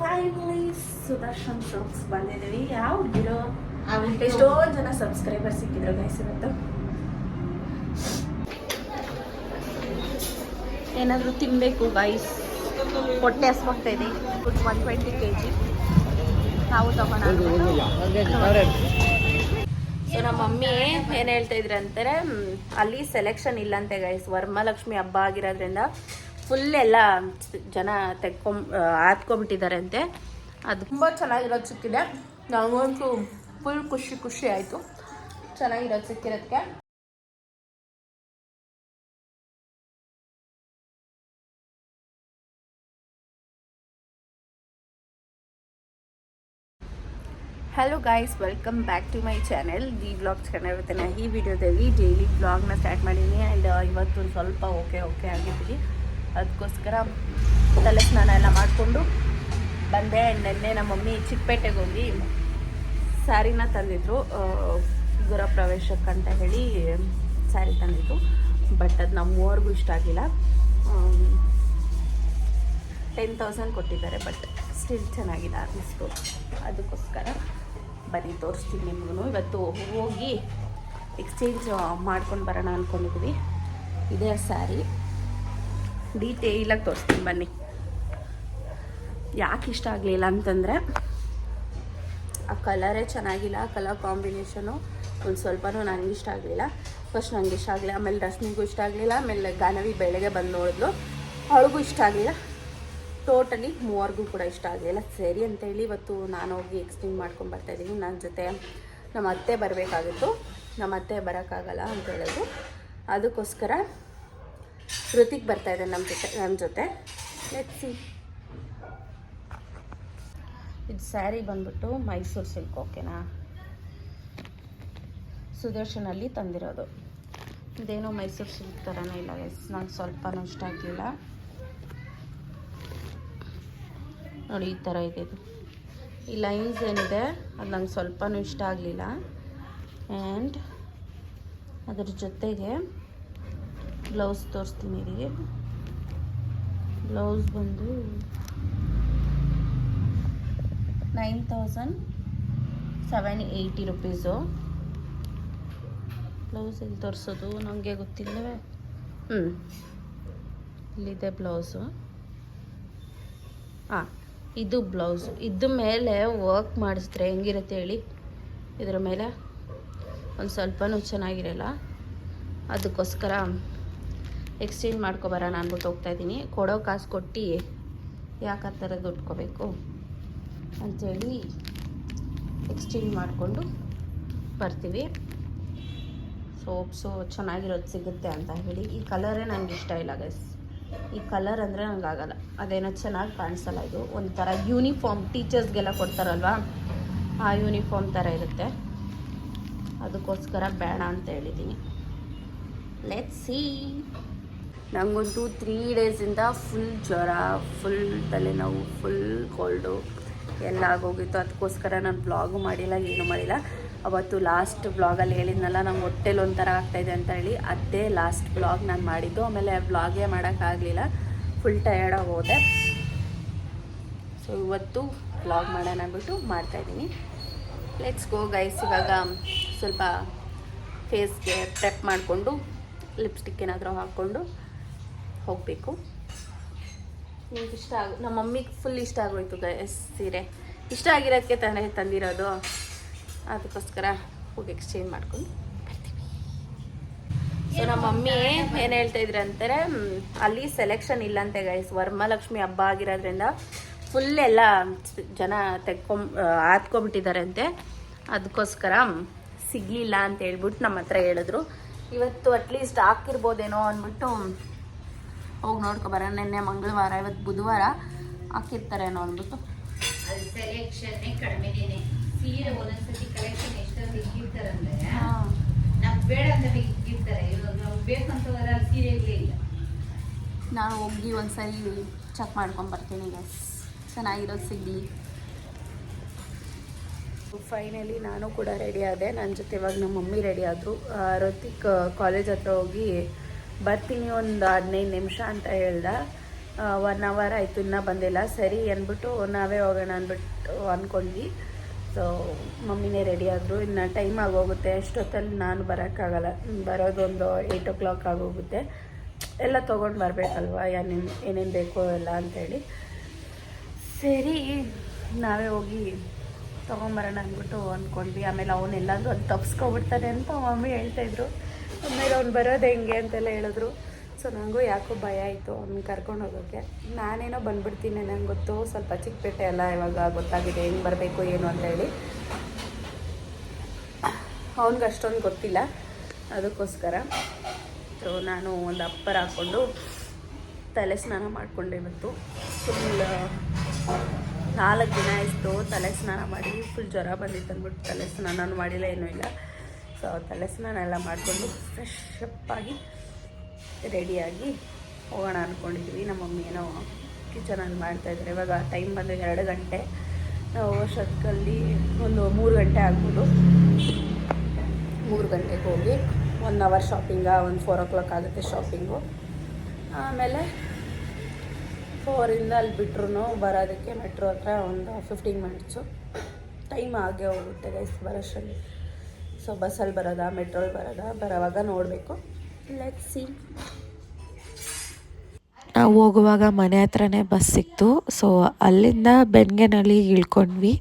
Finally Sudarshan shops ಬಂದಿದ್ದೀವಿ. ಯಾವ ಹುಡುಗಿರು ಎಷ್ಟೊಂದು ಜನ ಸಬ್ಸ್ಕ್ರೈಬರ್ ಸಿಕ್ಕಿದ್ರು ಗೈಸ್ ಇವತ್ತು. ಏನಾದರೂ ತಿನ್ನಬೇಕು ಗೈಸ್ ಹೊಟ್ಟೆ ಹಸ್ವಾಗ್ತಾ ಇದೆ. ಒನ್ ಟ್ವೆಂಟಿ ಕೆ ಜಿ ನಾವು ತಗೋಣ ಸೊ ನಮ್ಮ ಮಮ್ಮಿ ಏನು ಹೇಳ್ತಾ ಇದ್ರು ಅಂತಾರೆ ಅಲ್ಲಿ ಸೆಲೆಕ್ಷನ್ ಇಲ್ಲಂತೆ ಗೈಸ್ ವರಮಹಾಲಕ್ಷ್ಮಿ ಹಬ್ಬ ಆಗಿರೋದ್ರಿಂದ ಫುಲ್ ಎಲ್ಲ ಜನ ತೆಕ್ಕೊಂ ಹಾತ್ಕೊಂಡ್ಬಿಟ್ಟಿದ್ದಾರೆ ಅಂತೆ ಅದು ತುಂಬ ಚೆನ್ನಾಗಿರೋದು ಸಿಕ್ಕಿದೆ ನಮಗಂತೂ ಫುಲ್ ಖುಷಿ ಖುಷಿ ಆಯಿತು. ಚೆನ್ನಾಗಿರೋದು ಸಿಕ್ಕಿರೋದಕ್ಕೆ hello guys welcome back to my channel the blog ನಾನು ಈ ವಿಡಿಯೋದಲ್ಲಿ ಡೈಲಿ ಬ್ಲಾಗ್ನ ಸ್ಟಾರ್ಟ್ ಮಾಡಿದ್ದೀನಿ ಆ್ಯಂಡ್ ಇವತ್ತು ಸ್ವಲ್ಪ ಓಕೆ ಓಕೆ ಆಗಿದ್ದೀವಿ ಅದಕ್ಕೋಸ್ಕರ ತಲೆ ಸ್ನಾನ ಎಲ್ಲ ಮಾಡಿಕೊಂಡು ಬಂದೆ. ನೆನ್ನೆ ನಮ್ಮ ಮಮ್ಮಿ ಚಿಕ್ಕಪೇಟೆಗೆ ಹೋಗಿ ಸ್ಯಾರಿನ ತಂದಿದ್ರು. ಗೃಹಪ್ರವೇಶಕ್ಕಂತ ಗೃಹ ಪ್ರವೇಶಕ್ಕಂತ ಹೇಳಿ ಸ್ಯಾರಿ ತಂದಿದ್ರು. ಬಟ್ ಅದು ನಮ್ಮ ಮೂವರೆಗೂ ಇಷ್ಟ ಆಗಿಲ್ಲ. ಟೆನ್ ತೌಸಂಡ್ ಕೊಟ್ಟಿದ್ದಾರೆ, ಬಟ್ ಸ್ಟಿಲ್ ಚೆನ್ನಾಗಿಲ್ಲ ಅನ್ನಿಸ್ತು ಅದಕ್ಕೋಸ್ಕರ ಬನ್ನಿ, ತೋರಿಸ್ತೀನಿ ನಿಮಗೂ ಇವತ್ತು ಹೋಗಿ ಎಕ್ಸ್ಚೇಂಜ್ ಮಾಡ್ಕೊಂಡು ಬರೋಣ ಅಂದ್ಕೊಂಡಿದ್ವಿ ಇದೇ ಸ್ಯಾರಿ. ಡೀಟೇಲಾಗಿ ತೋರಿಸ್ತೀನಿ, ಬನ್ನಿ. ಯಾಕೆ ಇಷ್ಟ ಆಗಲಿಲ್ಲ ಅಂತಂದರೆ, ಆ ಕಲರೇ ಚೆನ್ನಾಗಿಲ್ಲ ಕಲರ್ ಕಾಂಬಿನೇಷನು ಒಂದು ಸ್ವಲ್ಪನೂ ನನಗೆ ಇಷ್ಟ ಆಗಲಿಲ್ಲ. ಫಸ್ಟ್ ನನಗೆ ಇಷ್ಟ ಆಗಲಿಲ್ಲ, ಆಮೇಲೆ ರಶ್ಮಿಗೂ ಇಷ್ಟ ಆಗಲಿಲ್ಲ, ಆಮೇಲೆ ಗಾನವಿ ಬೆಳಗ್ಗೆ ಬಂದು ನೋಡಿದ್ಲು. ಅವಳಿಗೂ ಇಷ್ಟ ಆಗಲಿಲ್ಲ. ಟೋಟಲಿ ಮೂವರ್ಗೂ ಕೂಡ ಇಷ್ಟ ಆಗಲಿಲ್ಲ. ಸರಿ ಅಂತೇಳಿ ಇವತ್ತು ನಾನು ಹೋಗಿ ಎಕ್ಸ್ಚೇಂಜ್ ಮಾಡ್ಕೊಂಡು ಬರ್ತಾ ಇದ್ದೀನಿ. ನನ್ನ ಜೊತೆ ನಮ್ಮ ಅತ್ತೆ ಬರಬೇಕಾಗಿತ್ತು. ನಮ್ಮ ಅತ್ತೆ ಬರೋಕ್ಕಾಗಲ್ಲ ಅಂತ ಹೇಳಿದ್ರು ಅದಕ್ಕೋಸ್ಕರ ಋತಿಕ್ ಬರ್ತಾ ಇದೆ ನಮ್ಮ ಜೊತೆ ನಮ್ಮ ಜೊತೆ. ಸಿ ಇದು ಸ್ಯಾರಿ ಬಂದ್ಬಿಟ್ಟು ಮೈಸೂರು ಸಿಲ್ಕ್, ಓಕೆನಾ? ಸುದರ್ಶನಲ್ಲಿ ತಂದಿರೋದು. ಇದೇನೋ ಮೈಸೂರು ಸಿಲ್ಕ್ ಥರನೇ ಇಲ್ಲ ಎಸ್ ನಂಗೆ ಸ್ವಲ್ಪನೂ ಇಷ್ಟ ಆಗಲಿಲ್ಲ. ನೋಡಿ, ಈ ಥರ ಇದೆ ಇದು. ಈ ಲೈನ್ಸ್ ಏನಿದೆ, ಅದು ನಂಗೆ ಸ್ವಲ್ಪನೂ ಇಷ್ಟ ಆಗಲಿಲ್ಲ. ಆ್ಯಂಡ್ ಅದ್ರ ಜೊತೆಗೆ ಬ್ಲೌಸ್ ತೋರಿಸ್ತೀನಿ ನಿಮಗೆ ಬ್ಲೌಸ್ ಬಂದು nine thousand seven eighty rupees. Blouse ಇಲ್ಲಿ ತೋರಿಸೋದು ನನಗೆ ಗೊತ್ತಿಲ್ಲವೇ? ಹ್ಞೂ ಇಲ್ಲಿದೆ ಬ್ಲೌಸು. ಹಾಂ ಇದು ಬ್ಲೌಸು. ಇದ್ರ ಮೇಲೆ ವರ್ಕ್ ಮಾಡಿಸಿದ್ರೆ ಹೆಂಗಿರುತ್ತೆ ಹೇಳಿ? ಇದರ ಮೇಲೆ ಒಂದು ಸ್ವಲ್ಪನೂ ಚೆನ್ನಾಗಿರಲ್ಲ? ಅದಕ್ಕೋಸ್ಕರ ಎಕ್ಸ್ಚೇಂಜ್ ಮಾಡ್ಕೊಬರೋಣ ಅಂದ್ಬಿಟ್ಟು ಹೋಗ್ತಾ ಇದ್ದೀನಿ. ಕೊಡೋ ಕಾಸು ಕೊಟ್ಟು ಯಾಕೆ ಆ ಥರ ದುಡ್ಕೋಬೇಕು ಕೊಬೇಕು ಅಂಥೇಳಿ ಎಕ್ಸ್ಚೇಂಜ್ ಮಾಡಿಕೊಂಡು ಬರ್ತೀವಿ. ಸೋಪ್ಸು ಚೆನ್ನಾಗಿರೋದು ಸಿಗುತ್ತೆ ಅಂತ ಹೇಳಿ. ಈ ಕಲರೇ ನನಗೆ ಇಷ್ಟ ಇಲ್ಲ ಗೈಸ್ ಈ ಕಲರ್ ಅಂದರೆ ನಂಗೆ ಆಗಲ್ಲ. ಅದೇನೋ ಚೆನ್ನಾಗಿ ಕಾಣಿಸಲ್ಲ ಇದು. ಒಂಥರ ಯೂನಿಫಾರ್ಮ್ ಟೀಚರ್ಸ್ಗೆಲ್ಲ ಕೊಡ್ತಾರಲ್ವಾ? ಆ ಯೂನಿಫಾರ್ಮ್ ಥರ ಇರುತ್ತೆ. ಅದಕ್ಕೋಸ್ಕರ ಬೇಡ ಅಂತ ಹೇಳಿದ್ದೀನಿ. ಲೆಟ್ ಸಿ ನನಗಂತೂ ತ್ರೀ ಡೇಸಿಂದ ಫುಲ್ ಜ್ವರ ಫುಲ್ ತಲೆನೋವು ಫುಲ್ ಕೋಲ್ಡು ಎಲ್ಲ ಆಗೋಗಿತ್ತು. ಅದಕ್ಕೋಸ್ಕರ ನಾನು ಬ್ಲಾಗು ಮಾಡಿಲ್ಲ, ಏನೂ ಮಾಡಿಲ್ಲ. ಅವತ್ತು ಲಾಸ್ಟ್ ಬ್ಲಾಗಲ್ಲಿ ಹೇಳಿದ್ನಲ್ಲ, ನಂಗೆ ಹೊಟ್ಟೆಲಿ ಒಂಥರ ಆಗ್ತಾಯಿದೆ ಅಂತ ಹೇಳಿ ಅದೇ ಲಾಸ್ಟ್ ಬ್ಲಾಗ್ ನಾನು ಮಾಡಿದ್ದು. ಆಮೇಲೆ ಬ್ಲಾಗೇ ಮಾಡೋಕ್ಕಾಗಲಿಲ್ಲ ಫುಲ್ ಟಯರ್ಡಾಗಿ ಹೋದೆ. ಸೊ ಇವತ್ತು ಬ್ಲಾಗ್ ಮಾಡೋಣ ಅಂದ್ಬಿಟ್ಟು ಮಾಡ್ತಾಯಿದ್ದೀನಿ ಲೆಟ್ಸ್ ಗೋ ಗೈಸ್ ಇವಾಗ ಸ್ವಲ್ಪ ಫೇಸ್ಗೆ ಪ್ರೆಪ್ ಮಾಡಿಕೊಂಡು ಲಿಪ್ಸ್ಟಿಕ್ ಏನಾದರೂ ಹಾಕ್ಕೊಂಡು ಹೋಗಬೇಕು. ನಿಮ್ಗೆ ಇಷ್ಟ ಆಗ, ನಮ್ಮ ಮಮ್ಮಿಗೆ ಫುಲ್ ಇಷ್ಟ ಆಗೋಯ್ತು ಗೈಸ್ ಸೀರೆ. ಇಷ್ಟ ಆಗಿರೋದಕ್ಕೆ ತಾನೇ ತಂದಿರೋದು. ಅದಕ್ಕೋಸ್ಕರ ಹೋಗಿ ಎಕ್ಸ್ಚೇಂಜ್ ಮಾಡ್ಕೊಂಡು ಸೊ ನಮ್ಮ ಮಮ್ಮಿ ಏನು ಹೇಳ್ತಾ ಇದ್ರು ಅಂತಾರೆ ಅಲ್ಲಿ ಸೆಲೆಕ್ಷನ್ ಇಲ್ಲಂತೆ ಗೈಸ್ ವರಮಹಾಲಕ್ಷ್ಮಿ ಹಬ್ಬ ಆಗಿರೋದ್ರಿಂದ ಫುಲ್ ಎಲ್ಲ ಜನ ಹಾತ್ಕೊಂಡ್ಬಿಟ್ಟಿದ್ದಾರೆ ಅಂತೆ. ಅದಕ್ಕೋಸ್ಕರ ಸಿಗಲಿಲ್ಲ ಅಂತ ಹೇಳ್ಬಿಟ್ಟು ನಮ್ಮ ಹತ್ರ ಹೇಳಿದ್ರು. ಇವತ್ತು ಅಟ್ಲೀಸ್ಟ್ ಹಾಕಿರ್ಬೋದೇನೋ ಅಂದ್ಬಿಟ್ಟು ಹೋಗಿ ನೋಡ್ಕೊಬರ ನಿನ್ನೆ ಮಂಗಳವಾರ ಇವತ್ತು ಬುಧವಾರ ಹಾಕಿರ್ತಾರೇನೋ ಅಂದ್ಬಿಟ್ಟು. ಅದು ಸೆಲೆಕ್ಷನ್ ಕಡಿಮೆನೆ ಸೀರೆ ಒಂದೊಂದ್ಸತಿ ಕಲೆಕ್ಷನ್ ಎಷ್ಟೊಂದು ಇಕ್ಕಿರ್ತಾರಂದ್ರೆ ಹಾಂ. ನಮ್ಗೆ ಬೇಡ ಅಂತ ಇವಾಗ ಸೀರೆಗಳೇ ಇಲ್ಲ. ನಾನು ಹೋಗಿ ಒಂದ್ಸರಿ ಚೆಕ್ ಮಾಡ್ಕೊಂಡು ಬರ್ತೀನಿ ಗೈಸ್ ಚೆನ್ನಾಗಿರೋದು ಸಿಗ್ಲಿ ಫೈನಲಿ ನಾನು ಕೂಡ ರೆಡಿ ಆದೆ. ನನ್ನ ಜೊತೆ ಇವಾಗ ನಮ್ಮ ಮಮ್ಮಿ ರೆಡಿ ಆದರು. ಋತಿಕ್ ಕಾಲೇಜ್ ಹತ್ರ ಹೋಗಿ ಬರ್ತೀನಿ ಒಂದು ಹದಿನೈದು ನಿಮಿಷ ಅಂತ ಹೇಳ್ದ. ಒನ್ ಅವರ್ ಆಯಿತು, ಇನ್ನೂ ಬಂದಿಲ್ಲ. ಸರಿ ಅಂದ್ಬಿಟ್ಟು ನಾವೇ ಹೋಗೋಣ ಅಂದ್ಬಿಟ್ಟು ಅಂದ್ಕೊಂಡ್ವಿ ಸೊ ಮಮ್ಮಿನೇ ರೆಡಿ ಆದರು. ಇನ್ನು ಟೈಮ್ ಆಗೋಗುತ್ತೆ. ಅಷ್ಟೊತ್ತಲ್ಲಿ ನಾನು ಬರೋಕ್ಕಾಗಲ್ಲ. ಬರೋದೊಂದು ಏಯ್ಟ್ ಓ ಕ್ಲಾಕ್ ಆಗೋಗುತ್ತೆ. ಎಲ್ಲ ತೊಗೊಂಡು ಬರಬೇಕಲ್ವ? ಏನೇನು ಏನೇನು ಬೇಕೋ ಎಲ್ಲ ಅಂತೇಳಿ. ಸರಿ, ನಾವೇ ಹೋಗಿ ತೊಗೊಂಬರೋಣ ಅಂದ್ಬಿಟ್ಟು ಅಂದ್ಕೊಂಡ್ವಿ ಆಮೇಲೆ ಅವನ್ನೆಲ್ಲಾದರೂ ಅದು ತಪ್ಸ್ಕೊಬಿಡ್ತಾನೆ ಅಂತ ಮಮ್ಮಿ ಹೇಳ್ತಾಯಿದ್ರು ಆಮೇಲೆ ಅವ್ನು ಬರೋದು ಹೆಂಗೆ ಅಂತೆಲ್ಲ ಹೇಳಿದ್ರು. ಸೊ ನನಗೂ ಯಾಕೋ ಭಯ ಆಯಿತು ಅವ್ನು ಕರ್ಕೊಂಡು ಹೋಗೋಕ್ಕೆ ನಾನೇನೋ ಬಂದ್ಬಿಡ್ತೀನಿ, ನಂಗೆ ಗೊತ್ತು. ಸ್ವಲ್ಪ ಚಿಕ್ಕಪೇಟೆ ಎಲ್ಲ ಇವಾಗ ಗೊತ್ತಾಗಿದೆ ಹೆಂಗೆ ಬರಬೇಕು, ಏನು ಅಂತ ಹೇಳಿ. ಅವ್ನಿಗೆ ಅಷ್ಟೊಂದು ಗೊತ್ತಿಲ್ಲ. ಅದಕ್ಕೋಸ್ಕರ ಸೊ ನಾನು ಒಂದು ಅಪ್ಪರ್ ಹಾಕ್ಕೊಂಡು ತಲೆ ಸ್ನಾನ ಮಾಡಿಕೊಂಡೆ ಇವತ್ತು. ಫುಲ್ ನಾಲ್ಕು ದಿನ ಇತ್ತು ತಲೆ ಸ್ನಾನ ಮಾಡಿ ಫುಲ್ ಜ್ವರ ಬಂದಿತ್ತು ಅಂದ್ಬಿಟ್ಟು ತಲೆ ಸ್ನಾನ ಮಾಡಿಲ್ಲ, ಏನೂ ಇಲ್ಲ. ಸೊ ತಲೆ ಸ್ನಾನ ಎಲ್ಲ ಮಾಡಿಕೊಂಡು ಫ್ರೆಶ್ ಅಪ್ ಆಗಿ ರೆಡಿಯಾಗಿ ಹೋಗೋಣ ಅಂದ್ಕೊಂಡಿದ್ವಿ ನಮ್ಮ ಮಮ್ಮಿ ಏನೋ ಕಿಚನಲ್ಲಿ ಮಾಡ್ತಾಯಿದ್ದಾರೆ ಇವಾಗ ಟೈಮ್ ಬಂದು ಎರಡು ಗಂಟೆ. ನಾವು ವರ್ಷದಲ್ಲಿ ಒಂದು ಮೂರು ಗಂಟೆ ಆಗ್ಬೋದು. ಮೂರು ಗಂಟೆಗೆ ಹೋಗಿ ಒನ್ ಅವರ್ ಶಾಪಿಂಗ ಒಂದು ಫೋರ್ ಓ ಕ್ಲಾಕ್ ಆಗುತ್ತೆ ಶಾಪಿಂಗು ಆಮೇಲೆ ಫೋರಿಂದ ಅಲ್ಲಿ ಬಿಟ್ರು ಬರೋದಕ್ಕೆ ಮೆಟ್ರೋ ಹತ್ರ ಒಂದು ಫಿಫ್ಟೀನ್ ಮಿನಿಟ್ಸು ಟೈಮ್ ಆಗೇ ಹೋಗುತ್ತೆ ಗೈಸ್ ಬರೋಷ್ಟರಲ್ಲಿ. ಸೊ ಬಸ್ಸಲ್ಲಿ ಬರೋದಾ ಮೆಟ್ರೋಲ್ ಬರೋದಾ? ಬರೋವಾಗ ನೋಡಬೇಕು. ಲೆಟ್ ಸಿ ನಾವು ಹೋಗುವಾಗ ಮನೆ ಹತ್ರನೇ ಬಸ್ ಸಿಕ್ತು. ಸೊ ಅಲ್ಲಿಂದ ಬೆನ್ಗೆನಲ್ಲಿ ಇಳ್ಕೊಂಡ್ವಿ.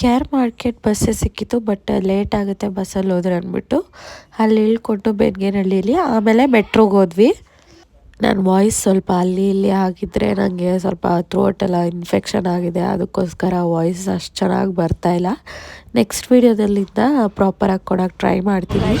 ಕೇರ್ ಮಾರ್ಕೆಟ್ ಬಸ್ಸೇ ಸಿಕ್ಕಿತ್ತು ಬಟ್ ಲೇಟ್ ಆಗುತ್ತೆ ಬಸ್ಸಲ್ಲಿ ಹೋದ್ರೆ ಅಂದ್ಬಿಟ್ಟು. ಅಲ್ಲಿ ಇಳ್ಕೊಂಡು ಬೆನ್ಗೆನಹಳ್ಳಿಲಿ ಆಮೇಲೆ ಮೆಟ್ರೋಗೆ ಹೋದ್ವಿ. ನನ್ನ ವಾಯ್ಸ್ ಸ್ವಲ್ಪ ಅಲ್ಲಿ ಇಲ್ಲಿ ಆಗಿದ್ದರೆ ನನಗೆ ಸ್ವಲ್ಪ ಥ್ರೋಟ್ ಎಲ್ಲ ಇನ್ಫೆಕ್ಷನ್ ಆಗಿದೆ, ಅದಕ್ಕೋಸ್ಕರ ವಾಯ್ಸ್ ಅಷ್ಟು ಚೆನ್ನಾಗಿ ಬರ್ತಾ ಇಲ್ಲ. ನೆಕ್ಸ್ಟ್ ವೀಡಿಯೋದಲ್ಲಿಂದ ಪ್ರಾಪರಾಗಿ ಕೊಡೋಕ್ಕೆ ಟ್ರೈ ಮಾಡ್ತೀನಿ.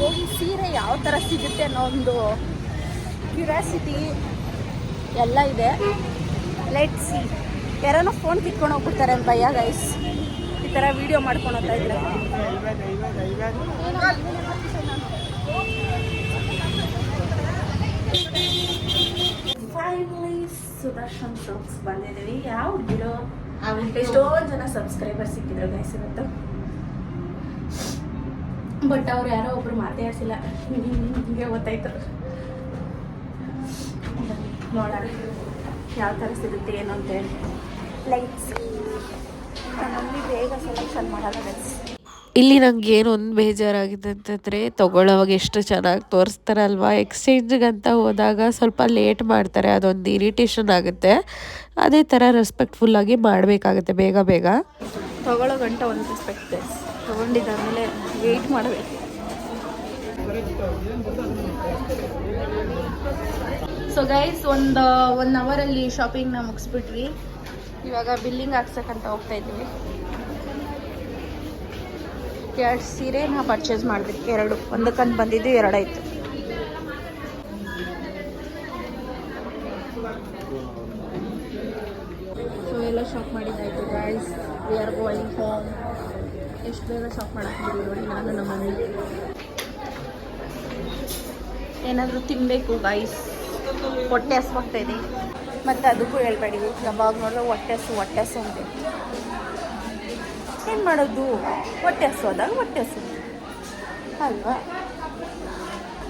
ಹೋಗಿ ಸೀರೆ ಯಾವ ಥರ ಸಿಗುತ್ತೆ ಅನ್ನೋ ಒಂದು ಕ್ಯೂರಿಯಾಸಿಟಿ ಎಲ್ಲ ಇದೆ. ಲೆಟ್ ಸಿ ಯಾರನ್ನೋ ಫೋನ್ ಕಿತ್ಕೊಂಡು ಹೋಗ್ಬಿಡ್ತಾರೆ ಅಂತ ಭಯ ಗೈಸ್ ಈ ಥರ ವೀಡಿಯೋ ಮಾಡ್ಕೊಂಡು ಹೋಗ್ತಾ ಫೈನಲಿ ಸುದರ್ಶನ್ ಸಾಂಗ್ಸ್ ಬಂದಿದ್ದೀವಿ. ಯಾವ ಬಿಡೋ ಎಷ್ಟೊಂದು ಜನ ಸಬ್ಸ್ಕ್ರೈಬರ್ ಸಿಕ್ಕಿದ್ರು ಗೈಸ್ ಇವತ್ತು. ಬಟ್ ಅವ್ರು ಯಾರೋ ಒಬ್ರು ಮಾತಾಡ್ಸಿಲ್ಲ ಹಿಂಗೆ ಗೊತ್ತಾಯ್ತು. ನೋಡೋಣ ಯಾವ ಥರ ಸಿಗುತ್ತೆ ಏನು ಅಂತೇಳಿ ಲೈಟ್ಸ್ ನಮ್ಮಲ್ಲಿ ಬೇಗ ಸೆಲೆಕ್ಷನ್ ಮಾಡಲ್ಲ ಗೈಸ್ ಇಲ್ಲಿ ನಂಗೆ ಏನು ಒಂದು ಬೇಜಾರಾಗಿದೆ ಅಂತಂದರೆ ತೊಗೊಳ್ಳೋವಾಗ ಎಷ್ಟು ಚೆನ್ನಾಗಿ ತೋರಿಸ್ತಾರಲ್ವ? ಎಕ್ಸ್ಚೇಂಜ್ಗಂತ ಹೋದಾಗ ಸ್ವಲ್ಪ ಲೇಟ್ ಮಾಡ್ತಾರೆ ಅದೊಂದು ಇರಿಟೇಷನ್ ಆಗುತ್ತೆ. ಅದೇ ಥರ ರೆಸ್ಪೆಕ್ಟ್ಫುಲ್ಲಾಗಿ ಮಾಡಬೇಕಾಗುತ್ತೆ ಬೇಗ ಬೇಗ. ತೊಗೊಳ್ಳೋ ಗಂಟ ಒಂದು ರೆಸ್ಪೆಕ್ಟ್ ತೊಗೊಂಡಿದ್ದಾದಮೇಲೆ ವೆಯ್ಟ್ ಮಾಡಬೇಕು. ಸೊ ಗೈಸ್ ಒಂದು ಒನ್ ಅವರಲ್ಲಿ ಶಾಪಿಂಗ್ನ ಮುಗಿಸ್ಬಿಟ್ವಿ. ಇವಾಗ ಬಿಲ್ಲಿಂಗ್ ಹಾಕ್ಸಕ್ಕಂತ ಹೋಗ್ತಾ ಇದ್ದೀವಿ ಎರಡು ನಾ ಪರ್ಚೇಸ್ ಮಾಡಿದ್ವಿ ಎರಡು ಒಂದಕ್ಕಂತ ಬಂದಿದ್ದು ಎರಡಾಯ್ತು. ಸೊ ಎಲ್ಲ shop ಮಾಡಿದ್ದಾಯ್ತು guys we are going home ಎಷ್ಟು ಬೇಗ ಶಾಪ್ ಮಾಡಕ್ಕೆ ನೋಡಿ, ನಾನು ನಮ್ಮ ಮನೇಲಿ ಏನಾದರೂ ತಿನ್ನಬೇಕು ಗೈಸ್ ಹೊಟ್ಟೆ ಹಸ್ವಾಗ್ತಾ ಇದೆ. ಮತ್ತು ಅದಕ್ಕೂ ಹೇಳ್ಬೇಡಿ, ಯಾವಾಗ ನೋಡಿದ್ರೆ ಹೊಟ್ಟೆ ಹಸು ಹೊಟ್ಟೆ ಹಸು ಅಂತ. ಏನು ಮಾಡೋದು? ಹೊಟ್ಟೆ ಹಸು ಹೋದಾಗ ಹೊಟ್ಟೆ ಹಸು. ಅಲ್ವಾ?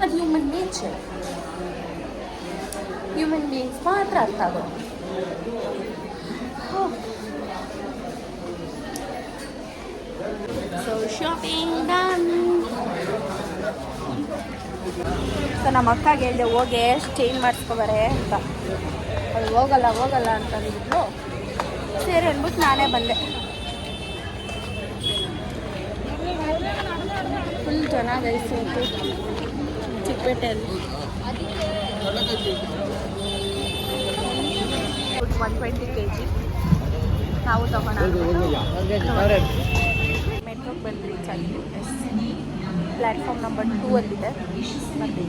ಅದು ಹ್ಯೂಮನ್ ನೇಚರ್ ಹ್ಯೂಮನ್ ಬೀಯಿಂಗ್ಸ್ ಮಾತ್ರ ಅರ್ಥ ಆಗೋದು. ಸೊ ಶಾಪಿಂಗ್ ಡನ್ ಸೊ ನಮ್ಮ ಅಕ್ಕಗೆ ಹೇಳಿದೆ, ಹೋಗಿ ಚೇಂಜ್ ಮಾಡಿಸ್ಕೊಬಾರೆ ಅಂತ. ಅದು ಹೋಗಲ್ಲ ಹೋಗಲ್ಲ ಅಂತ ಅಂದ್ಬಿಟ್ಟು ಸರಿ ಅಂದ್ಬಿಟ್ಟು ನಾನೇ ಬಂದೆ. ಫುಲ್ ಚೆನ್ನಾಗಿ ಐಸಿ ಇತ್ತು. ಚಿಕ್ಕಪೇಟೆಯಲ್ಲಿ. ಒನ್ ಟ್ವೆಂಟಿ ಕೆ ಜಿ ನಾವು ತಗೋಣ ಆಗಿದೆ ಎಸ್ ಪ್ಲ್ಯಾಟ್ಫಾರ್ಮ್ ನಂಬರ್ ಟೂ ಅಲ್ಲಿದೆ. ಬಂದು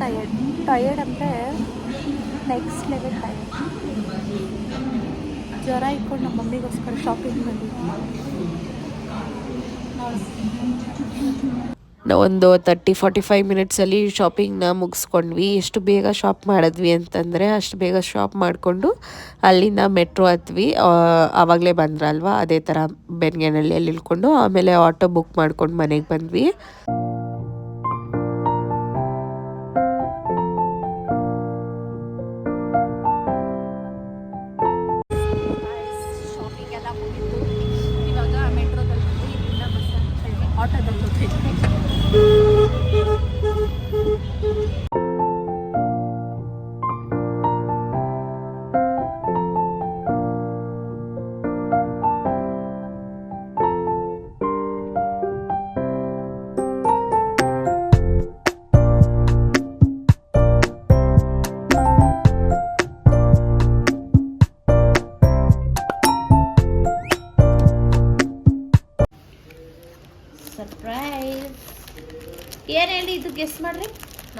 ಟಯರ್ಡ್ ಟಯರ್ಡ್ ಅಂದರೆ ನೆಕ್ಸ್ಟ್ ಲೆವೆಲ್ ಟಯರ್ಡ್ ಜ್ವರ ಇಟ್ಕೊಂಡು ನಮ್ಮ ಮಮ್ಮಿಗೋಸ್ಕರ ಶಾಪಿಂಗ್ ಬಂದಿದ್ವಿ ಒಂದು ತರ್ಟಿ ಫಾರ್ಟಿ ಫೈವ್ ಮಿನಿಟ್ಸಲ್ಲಿ ಶಾಪಿಂಗ್ನ ಮುಗಿಸ್ಕೊಂಡ್ವಿ. ಎಷ್ಟು ಬೇಗ ಶಾಪ್ ಮಾಡಿದ್ವಿ ಅಂತಂದರೆ ಅಷ್ಟು ಬೇಗ ಶಾಪ್ ಮಾಡಿಕೊಂಡು ಅಲ್ಲಿಂದ ಮೆಟ್ರೋ ಹತ್ವಿ. ಆವಾಗಲೇ ಬಂದ್ರಲ್ವ? ಅದೇ ಥರ ಬೆನ್ಗೆನಹಳ್ಳಿಯಲ್ಲಿ ಇಳ್ಕೊಂಡು ಆಮೇಲೆ ಆಟೋ ಬುಕ್ ಮಾಡ್ಕೊಂಡು ಮನೆಗೆ ಬಂದ್ವಿ.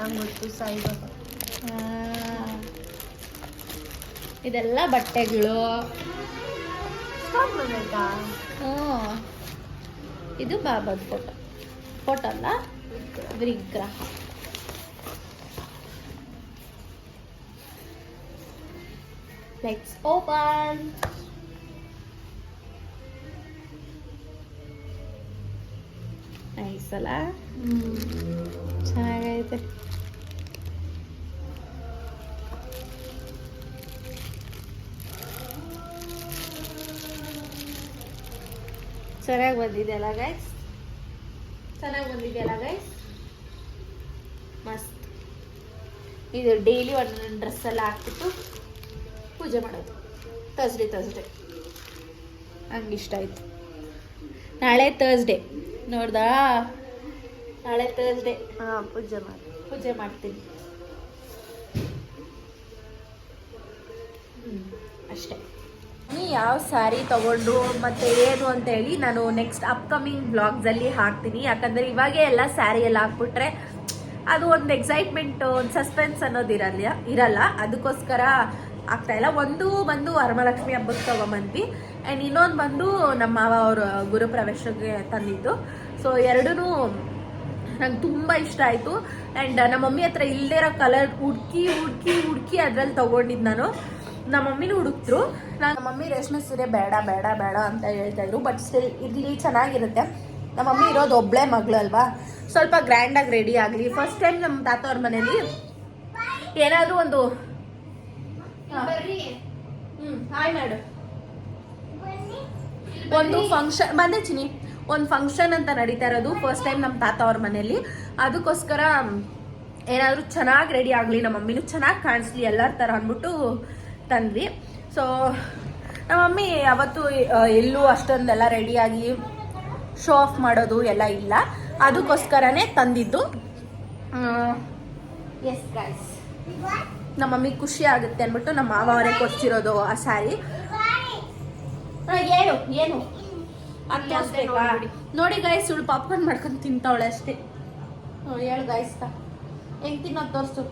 ನಂಗೆ ಗೊತ್ತು ಸಾಯಿಬಾಬಾ. ಇದೆಲ್ಲ ಬಟ್ಟೆಗಳು. ಹ್ಞೂ. ಇದು ಬಾಬಾದ ಫೋಟೋ ಫೋಟೋ ಅಲ್ಲ? ವಿಗ್ರಹ. ಲೆಟ್ಸ್ ಓಪನ್ ನೈಸ್ ಅಲ್ಲ? ಚೆನ್ನಾಗೈತೆ. ಚೆನ್ನಾಗಿ ಬಂದಿದೆಯಲ್ಲ ಗೈಸ್ ಚೆನ್ನಾಗಿ ಬಂದಿದೆಯಲ್ಲ ಗೈಸ್ ಮಸ್ತ್. ಇದು ಡೈಲಿ ಒಂದೊಂದು ಡ್ರೆಸ್ ಎಲ್ಲ ಹಾಕ್ಬಿಟ್ಟು ಪೂಜೆ ಮಾಡೋದು. ತರ್ಸ್ಡೇ ತರ್ಸ್ಡೇ ಹಂಗೆ ಇಷ್ಟ ಆಯಿತು. ನಾಳೆ ತರ್ಸ್ಡೇ ನೋಡ್ದಾ? ನಾಳೆ ತರ್ಸ್ಡೇ ಹಾಂ ಪೂಜೆ ಮಾಡಿ. ಪೂಜೆ ಮಾಡ್ತೀನಿ. ಯಾವ ಸ್ಯಾರಿ ತಗೊಂಡು ಮತ್ತೆ ಏನು ಅಂತ ಹೇಳಿ ನಾನು ನೆಕ್ಸ್ಟ್ ಅಪ್ಕಮಿಂಗ್ ಬ್ಲಾಗ್ಸಲ್ಲಿ ಹಾಕ್ತೀನಿ. ಯಾಕಂದರೆ ಇವಾಗೇ ಎಲ್ಲ ಸ್ಯಾರಿ ಎಲ್ಲ ಹಾಕ್ಬಿಟ್ರೆ ಅದು ಒಂದು ಎಕ್ಸೈಟ್ಮೆಂಟ್ ಒಂದು ಸಸ್ಪೆನ್ಸ್ ಅನ್ನೋದು ಇರಲ್ಲ ಇರಲ್ಲ. ಅದಕ್ಕೋಸ್ಕರ ಆಗ್ತಾ ಇಲ್ಲ. ಒಂದು ಬಂದು ವರಮಹಾಲಕ್ಷ್ಮಿ ಹಬ್ಬಕ್ಕೆ ತಗೊಂಬಂದ್ವಿ. ಆ್ಯಂಡ್ ಇನ್ನೊಂದು ಬಂದು ನಮ್ಮ ಮಾವ ಅವರು ಗುರುಪ್ರವೇಶಕ್ಕೆ ತಂದಿದ್ದು. ಸೊ ಎರಡೂ ನಂಗೆ ತುಂಬ ಇಷ್ಟ ಆಯಿತು. ಆ್ಯಂಡ್ ನಮ್ಮ ಮಮ್ಮಿ ಹತ್ರ ಇಲ್ಲದೇ ಇರೋ ಕಲರ್ ಹುಡ್ಕಿ ಹುಡ್ಕಿ ಹುಡ್ಕಿ ಅದರಲ್ಲಿ ತೊಗೊಂಡಿದ್ದು ನಾನು. ನಮ್ಮ ಮಮ್ಮಿನೂ ಹುಡುಕ್ತರು ನಾನು ನಮ್ಮ ಮಮ್ಮಿ ರೇಷ್ಮೆ ಸೀರೆ ಬೇಡ ಬೇಡ ಬೇಡ ಅಂತ ಹೇಳ್ತಾ ಇದ್ರು ಬಟ್ ಸ್ಟಿಲ್ ಇರಲಿ ಚೆನ್ನಾಗಿರುತ್ತೆ. ನಮ್ಮ ಮಮ್ಮಿ ಇರೋದು ಒಬ್ಬಳೇ ಮಗಳು ಅಲ್ವಾ? ಸ್ವಲ್ಪ ಗ್ರ್ಯಾಂಡಾಗಿ ರೆಡಿ ಆಗಲಿ. ಫಸ್ಟ್ ಟೈಮ್ ನಮ್ಮ ತಾತ ಅವ್ರ ಮನೇಲಿ ಏನಾದರೂ ಒಂದು ಹಾಯ್ ಒಂದು ಫಂಕ್ಷನ್ ಬಂದೆ ಚಿನಿ ಒಂದು ಫಂಕ್ಷನ್ ಅಂತ ನಡೀತಾ ಇರೋದು ಫಸ್ಟ್ ಟೈಮ್ ನಮ್ಮ ತಾತ ಅವ್ರ ಮನೇಲಿ ಅದಕ್ಕೋಸ್ಕರ ಏನಾದರೂ ಚೆನ್ನಾಗಿ ರೆಡಿ ಆಗಲಿ ನಮ್ಮ ಮಮ್ಮಿನೂ ಚೆನ್ನಾಗಿ ಕಾಣಿಸ್ಲಿ ಎಲ್ಲರ ಥರ ಅಂದ್ಬಿಟ್ಟು ತಂದ್ವಿ. ಸೊ ನಮ್ಮ ಮಮ್ಮಿ ಅವತ್ತು ಎಲ್ಲೂ ಅಷ್ಟೊಂದೆಲ್ಲ ರೆಡಿಯಾಗಿ ಶೋ ಆಫ್ ಮಾಡೋದು ಎಲ್ಲ ಇಲ್ಲ. ಅದಕ್ಕೋಸ್ಕರನೇ ತಂದಿದ್ದು. ಎಸ್ ಗೈಸ್ ನಮ್ಮ ಮಮ್ಮಿ ಖುಷಿ ಆಗುತ್ತೆ ಅಂದ್ಬಿಟ್ಟು ನಮ್ಮ ಮಾವ ಅವರೇ ಕೊಡ್ಸಿರೋದು ಆ ಸ್ಯಾರಿ ಏನು ಏನು? ನೋಡಿ ಗಾಯ್ಸ್ ಇವಳು ಪಾಪ್ಕಾರ್ನ್ ಮಾಡ್ಕೊಂಡು ತಿಂತಾವಳೆ ಅಷ್ಟೇ. ಹೇಳು ಗಾಯ್ಸ್ ಹೆಂಗ್ ತಿನ್ನೋದು ತೋರಿಸು.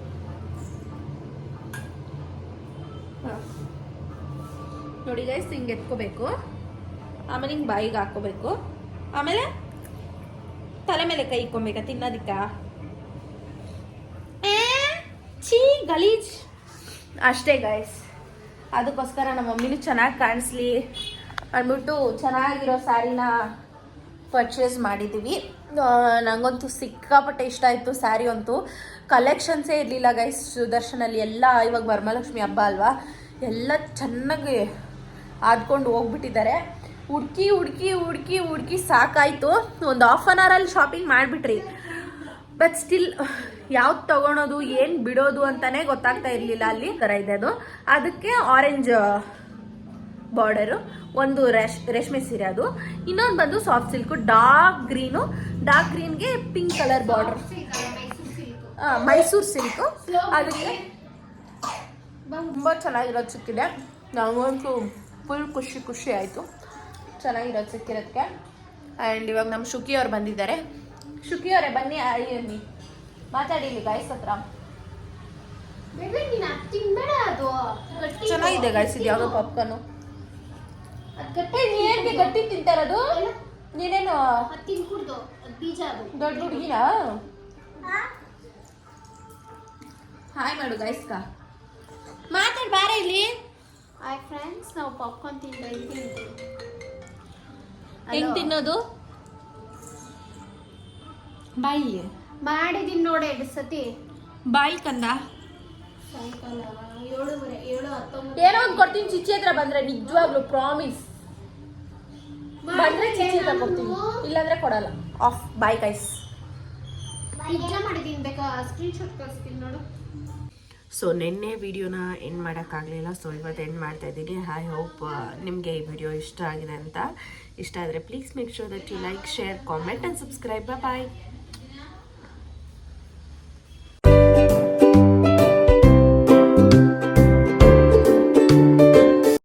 ನೋಡಿ ಗೈಸ್ ಹಿಂಗೆ ಎತ್ಕೋಬೇಕು. ಆಮೇಲೆ ಹಿಂಗೆ ಬಾಯಿಗೆ ಹಾಕೋಬೇಕು ಆಮೇಲೆ ತಲೆ ಮೇಲೆ ಕೈ ಇಕ್ಕೊಬೇಕಾ ತಿನ್ನೋದಿಕ್ಕ. ಛೀ, ಗಲೀಜ್. ಅಷ್ಟೇ ಗೈಸ್ ಅದಕ್ಕೋಸ್ಕರ ನಮ್ಮ ಮಮ್ಮಿನೂ ಚೆನ್ನಾಗಿ ಕಾಣಿಸ್ಲಿ. ಅಂದ್ಬಿಟ್ಟು ಚೆನ್ನಾಗಿರೋ ಸ್ಯಾರಿನ ಪರ್ಚೇಸ್ ಮಾಡಿದ್ದೀವಿ ಆ, ನಂಗಂತೂ ಸಿಕ್ಕಾಪಟ್ಟೆ ಇಷ್ಟ ಆಯಿತು ಸ್ಯಾರಿ ಅಂತೂ. ಕಲೆಕ್ಷನ್ಸೇ ಇರಲಿಲ್ಲ ಗೈಸ್ ಸುದರ್ಶನಲ್ಲಿ ಎಲ್ಲ ಇವಾಗ ವರಮಹಾಲಕ್ಷ್ಮಿ ಹಬ್ಬ ಅಲ್ವಾ? ಎಲ್ಲ ಚೆನ್ನಾಗಿ ಆದ್ಕೊಂಡು ಹೋಗ್ಬಿಟ್ಟಿದ್ದಾರೆ. ಹುಡ್ಕಿ ಹುಡ್ಕಿ ಹುಡ್ಕಿ ಹುಡ್ಕಿ ಸಾಕಾಯಿತು. ಒಂದು ಹಾಫ್ ಆನ್ ಅವರಲ್ಲಿ ಶಾಪಿಂಗ್ ಮಾಡಿಬಿಟ್ರಿ. ಬಟ್ ಸ್ಟಿಲ್ ಯಾವ್ದು ತಗೊಳೋದು ಏನು ಬಿಡೋದು ಅಂತಾನೆ ಗೊತ್ತಾಗ್ತಾ ಇರಲಿಲ್ಲ ಅಲ್ಲಿ. ಥರ ಇದೆ ಅದು. ಅದಕ್ಕೆ ಆರೆಂಜ್ ಬಾರ್ಡರು ಒಂದು ರೇಷ್ ರೇಷ್ಮೆ ಸೀರೆ ಅದು. ಇನ್ನೊಂದು ಬಂದು soft silk dark green dark ಗ್ರೀನ್ಗೆ pink colour border Mysuru silk ಅದಕ್ಕೆ ತುಂಬ ಚೆನ್ನಾಗಿರೋದು ಸಿಕ್ಕಿದೆ ನನಗಂತೂ ಫುಲ್ ಖುಷಿ ಖುಷಿ ಆಯಿತು. ಚೆನ್ನಾಗಿರೋದು ಸಿಕ್ಕಿರೋದಕ್ಕೆ ಆ್ಯಂಡ್ ಇವಾಗ ನಮ್ಮ ಶುಕಿ ಅವ್ರು ಬಂದಿದ್ದಾರೆ. ಶುಕಿ ಅವರೇ ಬನ್ನಿ ಅನ್ನಿ ಮಾತಾಡಿಲಿ ಗಾಯ್ಸ್ ಹತ್ರ. ಚೆನ್ನಾಗಿದೆ ಗಾಯ್ಸ್ ಇದು ಯಾವುದೋ ಪಾಪ್ಕಾರ್ನು ಅದ್ ಗಟ್ಟಿ ಏ, ನೀನ್ಗೆ ಗಟ್ಟಿ ತಿಂತಾರದು ನೀನೇನು? ತಿನ್ಕೂಡ್ದು ಬೀಜ ದೊಡ್ಡ ಹುಡುಗಿನ? ಹಾಯ್ ಮಾಡು ಗೈಸ್ಕ ಮಾತಾಡ್ ಬಾರ ಇಲ್ಲಿ. ಹಾಯ್ ಫ್ರೆಂಡ್ಸ್ ನಾವು ಪಾಪ್ಕಾರ್ನ್ ಇದ್ದೀವಿ. ಹೆಂಗ್ ತಿನ್ನೋದು? ಬಾಯಿ. ಮಾಡಿದೀನಿ ನೋಡಿ ಎರಡು ಸತಿ. ಬಾಯಿ ಕಂದ. ಸಾಯಂಕಾಲ. ಏಳುವರೆ ಏಳು ಹತ್ತೊಂಬತ್ತು. ಏನೋ ಒಂದ್ ಕೊಡ್ತೀನಿ ಚಿಚ್ಚಿ ಹತ್ರ ಬಂದ್ರೆ ನಿಜವಾಗ್ಲು ಪ್ರಾಮಿಸ್ ಬಂದ್ರೆ ಚಿಚ್ಚಿ ಹತ್ರ ಕೊಡ್ತೀನಿ. ಇಲ್ಲಾಂದ್ರೆ ಕೊಡಲ್ಲ. ಆಫ್ ಬಾಯ್ ಗೈಸ್ ನಿಜ ಮಾಡಿದೀನಿ ಬೇಕಾ? ಸ್ಕ್ರೀನ್ ಶಾಟ್ ಕಳಿಸ್ತೀನಿ ನೋಡು. ಸೊ ನಿನ್ನೆ ವಿಡಿಯೋನ ಎಂಡ್ ಮಾಡೋಕ್ಕಾಗಲಿಲ್ಲ. ಸೊ ಇವತ್ತು ಎಂಡ್ ಮಾಡ್ತಾ ಇದ್ದೀನಿ ಐ ಹೋಪ್ ನಿಮಗೆ ಈ ವಿಡಿಯೋ ಇಷ್ಟ ಆಗಿದೆ ಅಂತ. ಇಷ್ಟ ಆದರೆ please make sure that you like share comment and subscribe bye